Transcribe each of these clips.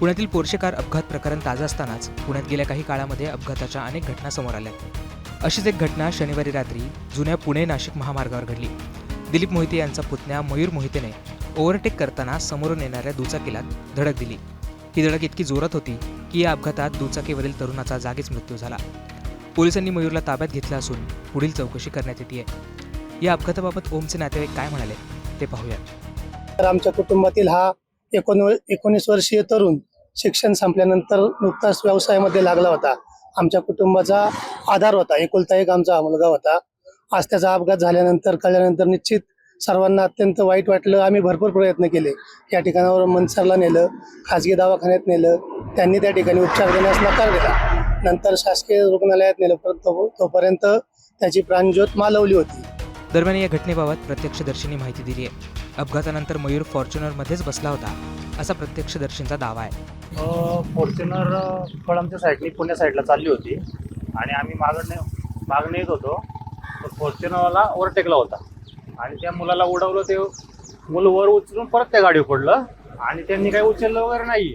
पुण्यातील पोर्शेकार अपघात प्रकरण ताजं असतानाच पुण्यात गेल्या काही काळामध्ये अपघाताच्या अनेक घटना समोर आल्या. अशीच एक घटना शनिवारी रात्री जुन्या पुणे नाशिक महामार्गावर घडली. दिलीप मोहिते यांचा पुतण्या मयूर मोहितेने ओव्हरटेक करताना समोरून येणाऱ्या दुचाकीला धडक दिली. ही धडक इतकी जोरात होती की या अपघातात दुचाकीवरील तरुणाचा जागीच मृत्यू झाला. पोलिसांनी मयूरला ताब्यात घेतला असून पुढील चौकशी करण्यात येते या अपघाताबाबत ओमचे नातेवाईक काय म्हणाले ते पाहूया. तर आमच्या कुटुंबातील हा एकोण एकोणीस वर्षीय तरुण शिक्षण संपल्यानंतर नुकताच व्यवसायामध्ये लागला होता. आमच्या कुटुंबाचा आधार होता. एकुलता एक आमचा मुलगा होता. आज त्याचा अपघात झाल्यानंतर कळल्यानंतर निश्चित सर्वांना अत्यंत वाईट वाटलं. आम्ही भरपूर प्रयत्न केले. या ठिकाणावर मनसरला नेलं खाजगी दवाखान्यात नेलं. त्यांनी त्या ठिकाणी उपचार देण्यास नकार दिला. नंतर शासकीय रुग्णालयात नेलं. परंतु तोपर्यंत त्याची प्राणज्योत मालवली होती. दरम्यान या घटनेबाबत प्रत्यक्षदर्शींनी माहिती दिली आहे. अपघातानंतर मयूर फॉर्च्युनरमध्येच बसला होता असा प्रत्यक्षदर्शींचा दावा आहे. फॉर्च्युनर कळमच्या साईडनी पुण्या साईडला चालली होती आणि आम्ही मागणे मागणे येत होतो. तर ओव्हरटेकला होता आणि त्या मुलाला उडवलं ते मुलं वर उचलून परत त्या गाडीवर पडलं आणि त्यांनी काही उचललं वगैरे नाही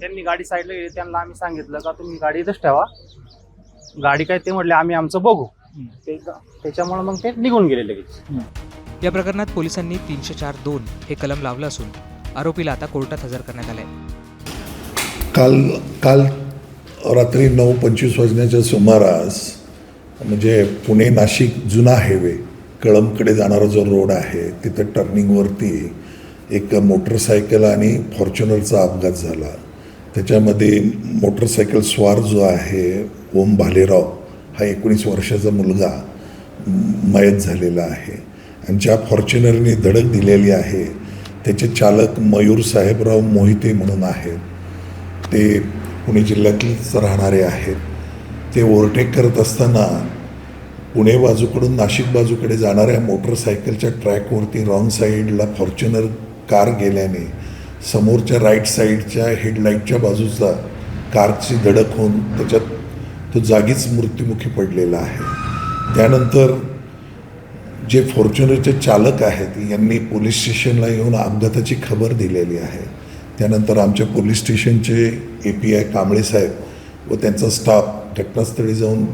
त्यांनी गाडी साईडला गेली त्यांना आम्ही सांगितलं का तुम्ही गाडी इथंच ठेवा. गाडी काय ते म्हटले आम्ही आमचं बघू. ते त्याच्यामुळे मग ते निघून गेले लगेच. या प्रकरणात पोलिसांनी तीनशे चार दोन हे कलम लावलं असून आरोपीला आता कोर्टात हजर करण्यात आलंय. काल काल रात्री नऊ पंचवीस वाजण्याच्या सुमारास म्हणजे पुणे नाशिक जुना हायवे कळमकडे जाणारा जो रोड आहे तिथं टर्निंगवरती एक मोटरसायकल आणि फॉर्च्युनरचा अपघात झाला. त्याच्यामध्ये मोटरसायकल स्वार जो आहे ओम भालेराव हा एकोणीस वर्षाचा मुलगा मयत झालेला आहे. आणि ज्या फॉर्च्युनरने धडक दिलेली आहे त्याचे चालक मयूर साहेबराव मोहिते म्हणून आहेत. ते पुणे जिल्ह्यातलेच राहणारे आहेत. ते ओव्हरटेक करत असताना पुणे बाजूकडून नाशिक बाजूकडे जाणाऱ्या मोटरसायकलच्या ट्रॅकवरती रॉंग साईडला फॉर्च्युनर कार गेल्याने समोरच्या राईट साईडच्या हेडलाईटच्या बाजूचा कारची धडक होऊन त्याच्यात तो जागीच मृत्युमुखी पडलेला आहे. त्यानंतर जे फॉर्च्युनरचे चालक आहेत यांनी पोलीस स्टेशनला येऊन अपघाताची खबर दिलेली आहे. त्यानंतर आमच्या पोलीस स्टेशनचे A P I Kamble saheb व त्यांचा स्टाफ घटनास्थळी जाऊन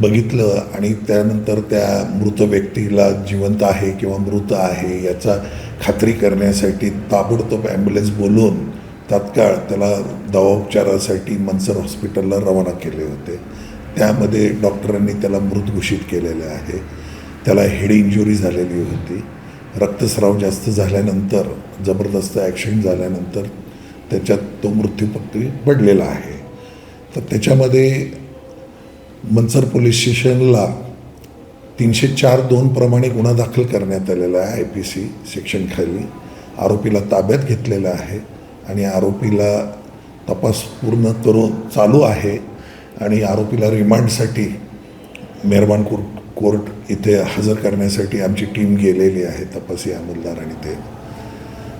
बघितलं आणि त्यानंतर त्या मृत व्यक्तीला जिवंत आहे किंवा मृत आहे याचा खात्री करण्यासाठी ताबडतोब ॲम्ब्युलन्स बोलवून तात्काळ त्याला दवाउपचारासाठी मनसर हॉस्पिटलला रवाना केले होते. त्यामध्ये डॉक्टरांनी त्याला मृत घोषित केलेले आहे. त्याला हेड इंजुरी झालेली होती. रक्तस्राव जास्त झाल्यानंतर जबरदस्त ॲक्सिडेंट झाल्यानंतर त्याच्यात तो मृत्यूपत्री पडलेला आहे. तर त्याच्यामध्ये मनसर पोलीस स्टेशनला तीनशे चार दोन प्रमाणे गुन्हा दाखल करण्यात आलेला आहे आय पी सी सेक्शनखाली. आरोपीला ताब्यात घेतलेला आहे. आणि आरोपीला तपास पूर्ण करून चालू आहे आणि आरोपीला रिमांडसाठी मेहरबान कोर्ट कोर्ट इथे हजर करण्यासाठी आमची टीम गेलेली आहे तपासी अंमलदार आणि ते.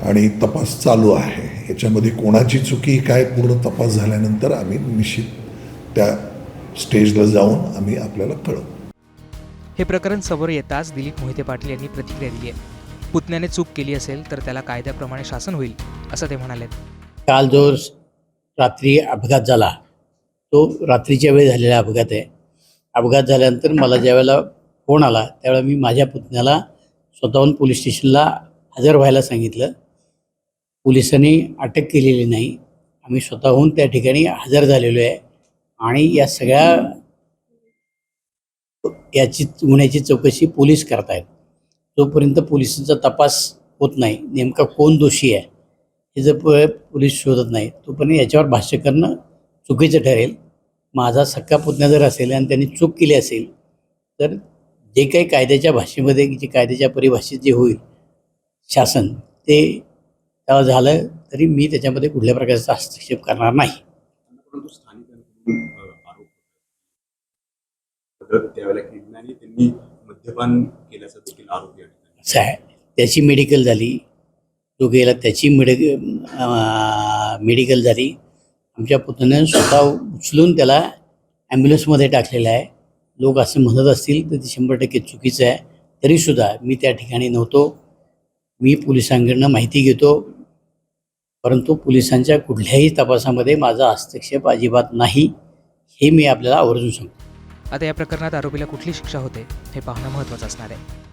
आणि तपास चालू आहे. याच्यामध्ये कोणाची चुकी काय पूर्ण तपास झाल्यानंतर आम्ही निश्चित त्या स्टेजला जाऊन आम्ही आपल्याला कळवू. हे प्रकरण समोर येताच दिलीप मोहिते पाटील यांनी प्रतिक्रिया दिली आहे. पुतण्याने चूक केली असेल तर त्याला कायद्याप्रमाणे शासन होईल असं ते म्हणाले काल जो रात्री अपघात झाला तो रात्रीच्या वेळी झालेला अपघात आहे. अपघात झाल्यानंतर मला ज्यावेळेला फोन आला त्यावेळेला मी माझ्या पुतण्याला स्वतःहून पोलीस स्टेशनला हजर व्हायला सांगितलं. पोलिसांनी अटक केलेली नाही. आम्ही स्वतःहून त्या ठिकाणी हजर झालेलो आहे आणि या सगळ्या याची गुन्ह्याची चौकशी पोलीस करतायत. जोपर्यंत पोलिसांचा तपास होत नाही नेमका कोण दोषी आहे हे जर प- पोलीस शोधत नाही तोपर्यंत याच्यावर भाष्य करणं चुकीचं ठरेल. माझा सक्का पुतण्या जर असेल आणि त्यांनी चूक केली असेल तर जे काही कायद्याच्या भाषेमध्ये जे कायद्याच्या परिभाषेत जे होईल शासन ते त्याला झालं तरी मी त्याच्यामध्ये कुठल्या प्रकारचा हस्तक्षेप करणार नाही. त्यावेळेला त्यांनी मद्यपान केल्याचा देखील आरोप या ठिकाणी त्याची मेडिकल झाली. तो गेला त्याची मेडिक मेडिकल झाली. आमच्या पुतण्यानं स्वतः उचलून त्याला ॲम्ब्युलन्समध्ये टाकलेलं आहे. लोक असं म्हणत असतील तर ते शंभर टक्के चुकीचं आहे. तरीसुद्धा मी त्या ठिकाणी नव्हतो. मी पोलिसांकडनं माहिती घेतो. परंतु पोलिसांच्या कुठल्याही तपासामध्ये माझा हस्तक्षेप अजिबात नाही. हे मी आपल्याला आवर्जून सांगतो. आता या प्रकरणात आरोपीला कुठली शिक्षा होते हे पाहणं महत्त्वाचं असणार आहे.